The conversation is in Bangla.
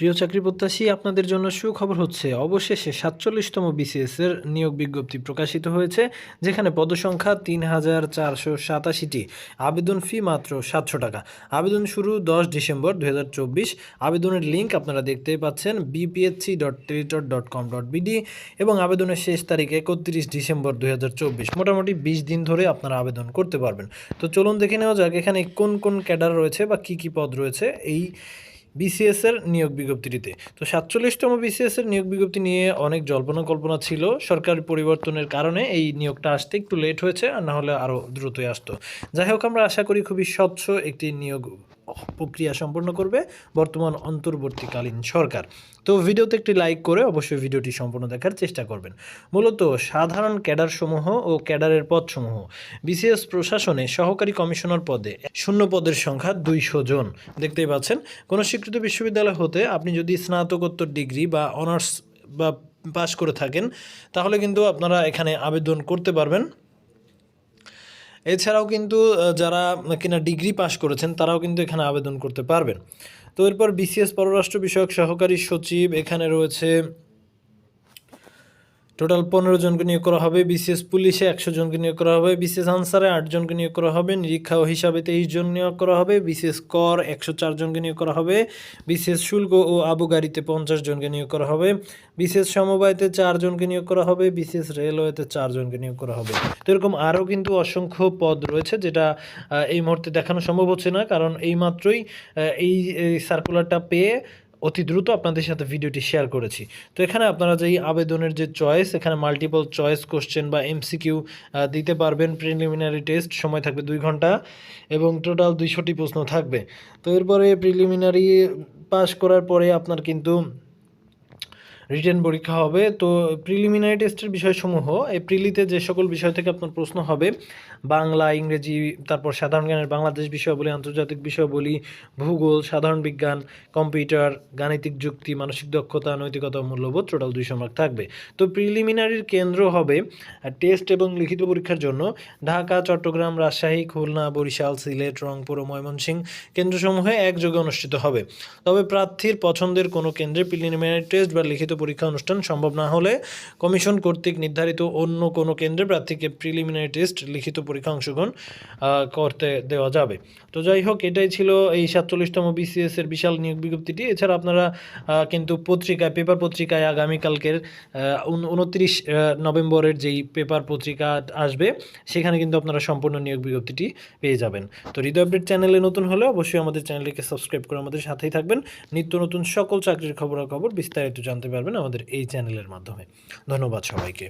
প্রিয় চাকরি প্রত্যাশী আপনাদের জন্য সুখবর হচ্ছে, অবশেষে সাতচল্লিশতম বিসিএস এর নিয়োগ বিজ্ঞপ্তি প্রকাশিত হয়েছে, যেখানে পদসংখ্যা তিন হাজার চারশো সাতাশিটি। আবেদন ফি মাত্র সাতশো টাকা। আবেদন শুরু দশ ডিসেম্বর দু হাজার চব্বিশ। আবেদনের লিঙ্ক আপনারা দেখতেই পাচ্ছেন BPSC dot dot com dot BD এবং আবেদনের শেষ তারিখ একত্রিশ ডিসেম্বর দু হাজার চব্বিশ। মোটামুটি বিশ দিন ধরে আপনারা আবেদন করতে পারবেন। তো চলুন দেখে নেওয়া যাক, এখানে কোন কোন ক্যাডার রয়েছে বা কী কী পদ রয়েছে এই বিসিএস এর নিয়োগ বিজ্ঞপ্তিটিতে। তো সাতচল্লিশতম বিসিএস এর নিয়োগ বিজ্ঞপ্তি নিয়ে অনেক জল্পনা কল্পনা ছিল। সরকার পরিবর্তনের কারণে এই নিয়োগটা আসতে একটু লেট হয়েছে আর না হলে আরও দ্রুতই আসতো। যাই হোক, আমরা আশা করি খুবই স্বচ্ছ একটি নিয়োগ প্রক্রিয়া সম্পন্ন করবে বর্তমান অন্তর্বর্তীকালীন সরকার। তো ভিডিওতে একটি লাইক করে অবশ্যই ভিডিওটি সম্পূর্ণ দেখার চেষ্টা করবেন। মূলত সাধারণ ক্যাডার সমূহ ও ক্যাডারের পদসমূহ। বিসিএস প্রশাসনে সহকারী কমিশনার পদে শূন্য পদের সংখ্যা দুইশো জন। দেখতেই পাচ্ছেন, কোনো স্বীকৃত বিশ্ববিদ্যালয় হতে আপনি যদি স্নাতকোত্তর ডিগ্রি বা অনার্স বা পাশ করে থাকেন, তাহলে কিন্তু আপনারা এখানে আবেদন করতে পারবেন। এছাড়াও কিন্তু যারা কিনা ডিগ্রি পাশ করেছেন, তারাও কিন্তু এখানে আবেদন করতে পারবেন। তো এরপর বিসিএস পররাষ্ট্র বিষয়ক সহকারী সচিব, এখানে রয়েছে টোটাল পনেরো জনকে নিয়োগ করা হবে, বিসিএস পুলিশে একশো জনকে নিয়োগ করা হবে, বিসিএস আনসারে আট জনকে নিয়োগ করা হবে, নিরীক্ষা ও হিসাবে তেইশ জন নিয়োগ করা হবে, বিসিএস কর একশো চার জনকে নিয়োগ করা হবে, বিসিএস শুল্ক ও আবুগাড়িতে পঞ্চাশ জনকে নিয়োগ করা হবে, বিসিএস সমবায়তে চার জনকে নিয়োগ করা হবে, বিসিএস রেলওয়েতে চার জনকে নিয়োগ করা হবে। তো এরকম আরও কিন্তু অসংখ্য পদ রয়েছে যেটা এই মুহূর্তে দেখানো সম্ভব হচ্ছে না, কারণ এই মাত্রই এই সার্কুলারটা পেয়ে অতি দ্রুত আপনাদের সাথে ভিডিওটি শেয়ার করেছি। তো এখানে আপনারা যে আবেদনের যে চয়েস এখানে মাল্টিপল চয়েস কোশ্চেন বা এমসিকিউ দিতে পারবেন। প্রিলিমিনারি টেস্ট সময় থাকবে দুই ঘণ্টা এবং টোটাল দুইশোটি প্রশ্ন থাকবে। তো এরপরে প্রিলিমিনারি পাস করার পরে আপনার কিন্তু রিটেন পরীক্ষা হবে। তো প্রিলিমিনারি টেস্টের বিষয়সমূহ, এই প্রিলিতে যে সকল বিষয় থেকে আপনার প্রশ্ন হবে, বাংলা, ইংরেজি, তারপর সাধারণ জ্ঞানের বাংলাদেশ বিষয় বলি, আন্তর্জাতিক বিষয় বলি, ভূগোল, সাধারণ বিজ্ঞান, কম্পিউটার, গাণিতিক যুক্তি, মানসিক দক্ষতা, নৈতিকতা, মূল্যবোধ, টোটাল দুইশো মার্ক থাকবে। তো প্রিলিমিনারির কেন্দ্র হবে টেস্ট এবং লিখিত পরীক্ষার জন্য ঢাকা, চট্টগ্রাম, রাজশাহী, খুলনা, বরিশাল, সিলেট, রংপুর ও ময়মনসিংহ কেন্দ্রসমূহে একযোগে অনুষ্ঠিত হবে। তবে প্রার্থীর পছন্দের কোনো কেন্দ্রে প্রিলিমিনারি টেস্ট বা লিখিত পরীক্ষা অনুষ্ঠান সম্ভব না হলে কমিশন কর্তৃক নির্ধারিত অন্য কোনো কেন্দ্রে প্রার্থীকে প্রিলিমিনারি টেস্ট লিখিত পরীক্ষা অংশগ্রহণ করতে দেওয়া যাবে। তো যাই হোক, এটাই ছিল এই সাতচল্লিশতম বিসিএস এর বিশাল নিয়োগ বিজ্ঞপ্তিটি। এছাড়া আপনারা কিন্তু পত্রিকায়, পেপার পত্রিকায় আগামীকালকের উনত্রিশ নভেম্বরের যেই পেপার পত্রিকা আসবে, সেখানে কিন্তু আপনারা সম্পূর্ণ নিয়োগ বিজ্ঞপ্তিটি পেয়ে যাবেন। তো হৃদয় আপডেট চ্যানেলে নতুন হলে অবশ্যই আমাদের চ্যানেলটিকে সাবস্ক্রাইব করে আমাদের সাথেই থাকবেন। নিত্য নতুন সকল চাকরির খবরাখবর বিস্তারিত জানতে পারবেন আমাদের এই চ্যানেলের মাধ্যমে। ধন্যবাদ সবাইকে।